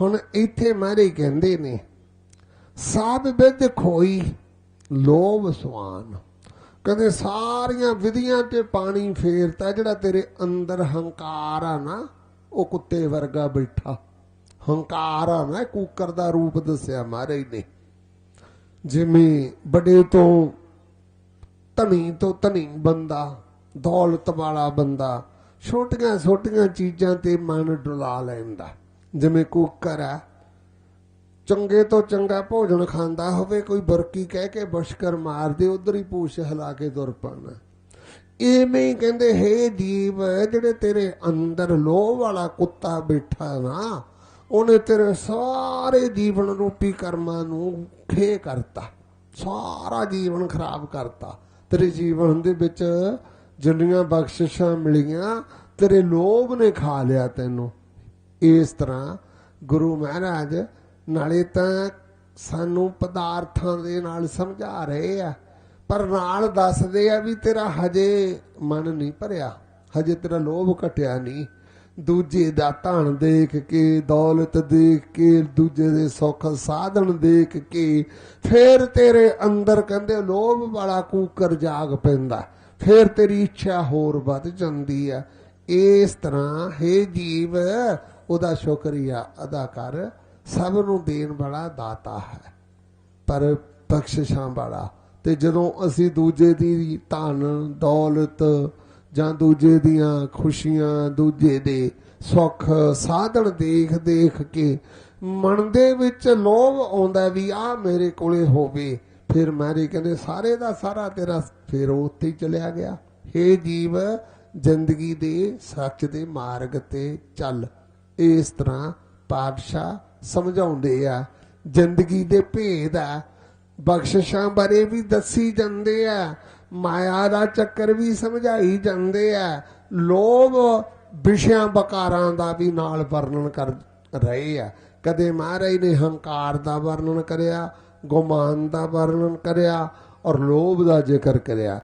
ਹੁਣ ਇੱਥੇ ਮਾਰੇ ਕਹਿੰਦੇ ਨੇ ਸਾਬ ਵਿਦ ਖੋਈ ਲੋਭ ਸਵਾਨ। ਕਹਿੰਦੇ ਸਾਰੀਆਂ ਵਿਧੀਆਂ ਤੇ ਪਾਣੀ ਫੇਰਤਾ, ਜਿਹੜਾ ਤੇਰੇ ਅੰਦਰ ਹੰਕਾਰ ਆ ਨਾ, ਉਹ ਕੁੱਤੇ ਵਰਗਾ ਬੈਠਾ। ਹੰਕਾਰ ਆ ਨਾ ਕੂਕਰ ਦਾ ਰੂਪ ਦੱਸਿਆ ਮਹਾਰਾਜ ਨੇ। ਜਿਵੇਂ ਬੜੇ ਤੋਂ ਧਨੀ ਤੋਂ ਧਨੀ ਬੰਦਾ, ਦੌਲਤ ਵਾਲਾ ਬੰਦਾ ਛੋਟੀਆਂ ਛੋਟੀਆਂ ਚੀਜ਼ਾਂ ਤੇ ਮਨ ਡੁਲਾ ਲੈਂਦਾ। ਜਿਵੇਂ ਕੁੱਕਰ ਆ। ਚੰਗੇ ਤੋਂ ਚੰਗਾ ਭੋਜਨ ਖਾਂਦਾ ਹੋਵੇ, ਕੋਈ ਬਰਕੀ ਕਹਿ ਕੇ ਬਸ਼ਕਰ ਮਾਰਦੇ ਉਧਰ ਹੀ ਪੂਛ ਹਿਲਾ ਕੇ ਦੁਰ ਪਾਣਾ ਐਵੇਂ ਕਹਿੰਦੇ, ਹੈ ਜੀਵ, ਜਿਹੜੇ ਤੇਰੇ ਅੰਦਰ ਲੋਹ ਵਾਲਾ ਕੁੱਤਾ ਬੈਠਾ ਨਾ ਉਹਨੇ ਤੇਰੇ ਸਾਰੇ ਜੀਵਨ ਰੂਪੀ ਕਰਮਾਂ ਨੂੰ ਖੇ ਕਰਤਾ। ਸਾਰਾ ਜੀਵਨ ਖਰਾਬ ਕਰਤਾ। ਤੇਰੇ ਜੀਵਨ ਦੇ ਵਿੱਚ ਜਿੰਨੀਆਂ ਬਖਸ਼ਿਸ਼ਾਂ ਮਿਲੀਆਂ, ਤੇਰੇ ਲੋਭ ਨੇ ਖਾ ਲਿਆ ਤੈਨੂੰ। ਇਸ ਤਰ੍ਹਾਂ ਗੁਰੂ ਮਹਾਰਾਜ ਨਾਲੇ ਤਾਂ ਸਾਨੂੰ ਪਦਾਰਥਾਂ ਦੇ ਨਾਲ ਸਮਝਾ ਰਹੇ ਆ, ਪਰ ਨਾਲ ਦੱਸਦੇ ਆ ਵੀ ਤੇਰਾ ਹਜੇ ਮਨ ਨਹੀਂ ਭਰਿਆ, ਹਜੇ ਤੇਰਾ ਲੋਭ ਘਟਿਆ ਨਹੀਂ। ਦੂਜੇ ਦਾ ਧਨ ਦੇਖ ਕੇ, ਦੌਲਤ ਦੇਖ ਕੇ, ਦੂਜੇ ਦੇ ਸੁੱਖ ਸਾਧਨ ਦੇਖ ਕੇ, ਫੇਰ ਤੇਰੇ ਅੰਦਰ ਕਹਿੰਦੇ ਲੋਭ ਵਾਲਾ ਕੂਕਰ ਜਾਗ ਪੈਂਦਾ, ਫੇਰ ਤੇਰੀ ਇੱਛਾ ਹੋਰ ਵੱਧ ਜਾਂਦੀ ਆ। ਇਸ ਤਰ੍ਹਾਂ ਹੈ ਜੀਵ ਉਹਦਾ ਸ਼ੁਕਰੀਆ ਅਦਾ ਕਰ। ਸਭ ਨੂੰ ਦੇਣ ਵਾਲਾ ਦਾਤਾ ਹੈ, ਪਰ ਬਖਸ਼ਿਸ਼ਾਂ ਵਾਲਾ। ਤੇ ਜਦੋਂ ਅਸੀਂ ਦੂਜੇ ਦੀ ਧਨ, ਦੌਲਤ ਜਾਂ ਦੂਜੇ ਦੀਆਂ ਖੁਸ਼ੀਆਂ, ਦੂਜੇ ਦੇ ਸੁੱਖ ਸਾਧਨ ਦੇਖ ਦੇਖ ਕੇ ਮਨ ਦੇ ਵਿੱਚ ਲੋਭ ਆਉਂਦਾ ਵੀ ਆ ਮੇਰੇ ਕੋਲੇ ਹੋਵੇ, ਫਿਰ ਮਾਰੇ ਕਹਿੰਦੇ, ਸਾਰੇ ਦਾ ਸਾਰਾ ਤੇਰਾ ਫਿਰ ਉਹ ਉੱਥੇ ਚਲਿਆ ਗਿਆ। हे ਜੀਵ, ਜ਼ਿੰਦਗੀ ਦੇ ਸੱਚ ਦੇ ਮਾਰਗ ਤੇ ਚੱਲ। ਇਸ ਤਰ੍ਹਾਂ ਪਾਤਸ਼ਾਹ ਸਮਝਾਉਂਦੇ ਆ, ਜ਼ਿੰਦਗੀ ਦੇ ਭੇਦ ਆ। ਬਖਸ਼ਿਸ਼ਾਂ ਬਾਰੇ ਵੀ ਦੱਸੀ ਜਾਂਦੇ ਆ, ਮਾਇਆ ਦਾ ਚੱਕਰ ਵੀ ਸਮਝਾਈ ਜਾਂਦੇ ਆ। ਲੋਭ ਵਿਸ਼ਿਆਂ ਬਕਾਰਾਂ ਦਾ ਵੀ ਨਾਲ ਵਰਣਨ ਕਰ ਰਹੇ ਆ। ਕਦੇ ਮਹਾਰਾਜ ਨੇ ਹੰਕਾਰ ਦਾ ਵਰਣਨ ਕਰਿਆ, ਗੁਮਾਨ ਦਾ ਵਰਣਨ ਕਰਿਆ ਔਰ ਲੋਭ ਦਾ ਜ਼ਿਕਰ ਕਰਿਆ।